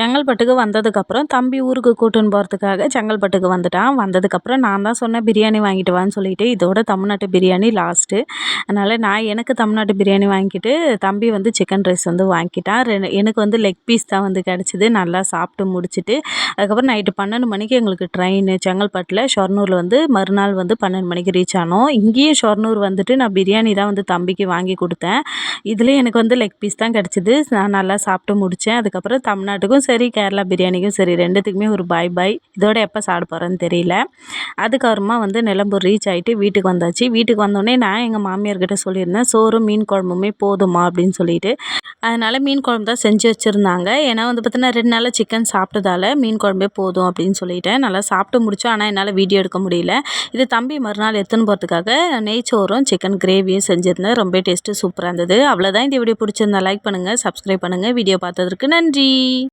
செங்கல்பட்டுக்கு வந்ததுக்கப்புறம் தம்பி ஊருக்கு கூட்டின்னு போகிறதுக்காக செங்கல்பட்டுக்கு வந்துட்டான். வந்ததுக்கப்புறம் நான் தான் சொன்னேன் பிரியாணி வாங்கிட்டு வான்னு சொல்லிட்டு இதோட தமிழ்நாட்டு பிரியாணி லாஸ்ட்டு அதனால் நான் எனக்கு தமிழ்நாட்டு பிரியாணி வாங்கிட்டு தம்பி வந்து சிக்கன் ரைஸ் வந்து வாங்கிட்டான். ரெ- எனக்கு வந்து லெக் பீஸ் தான் வந்து கிடச்சிது. நல்லா சாப்பிட்டு முடிச்சிட்டு அதுக்கப்புறம் நைட்டு பன்னெண்டு மணிக்கு எங்களுக்கு ட்ரெயின் செங்கல்பட்டில் ஷொர்ணூரில் வந்து மறுநாள் வந்து பன்னெண்டு மணிக்கு ரீச் ஆனோம். இங்கேயும் ஷொர்ணூர் வந்துட்டு நான் பிரியாணி தான் வந்து தம்பிக்கு வாங்கி கொடுத்தேன். இதுலேயும் எனக்கு வந்து லெக் பீஸ் தான் கிடச்சிது. நான் நல்லா சாப்பிட்டு முடித்தேன் அதுக்கப்புறம் தமிழ்நாட்டுக்கும் சரி கேரளா பிரியாணிக்கும் சரி ரெண்டுத்துக்குமே ஒரு பாய் பாய் இதோட எப்போ சாப்பிட போகிறேன்னு தெரியல. அதுக்கப்புறமா வந்து நிலம்பூர் ரீச் ஆகிட்டு வீட்டுக்கு வந்தாச்சு. வீட்டுக்கு வந்தோடனே நான் எங்கள் மாமியார்கிட்ட சொல்லியிருந்தேன் சோறும் மீன் குழம்புமே போதுமா அப்படின்னு சொல்லிட்டு. அதனால் மீன் குழம்பு தான் செஞ்சு வச்சுருந்தாங்க. ஏன்னா வந்து பார்த்தீங்கன்னா ரெண்டு நாளாக சிக்கன் சாப்பிட்டதால மீன் குழம்பே போதும் அப்படின்னு சொல்லிட்டேன். நல்லா சாப்பிட்டு முடித்தோம் ஆனால் என்னால் வீடியோ எடுக்க முடியல. இது தம்பி மறுநாள் எடுத்துன்னு போகிறதுக்காக நெய்ச்சோறும் சிக்கன் கிரேவியும் செஞ்சுருந்தேன். ரொம்ப டேஸ்ட்டு சூப்பராக இருந்தது. அவ்வளோதான் இந்த வீடியோ பிடிச்சிருந்தா லைக் பண்ணுங்கள் சப்ஸ்கிரைப் பண்ணுங்கள் வீடியோ பார்த்ததற்கு நன்றி.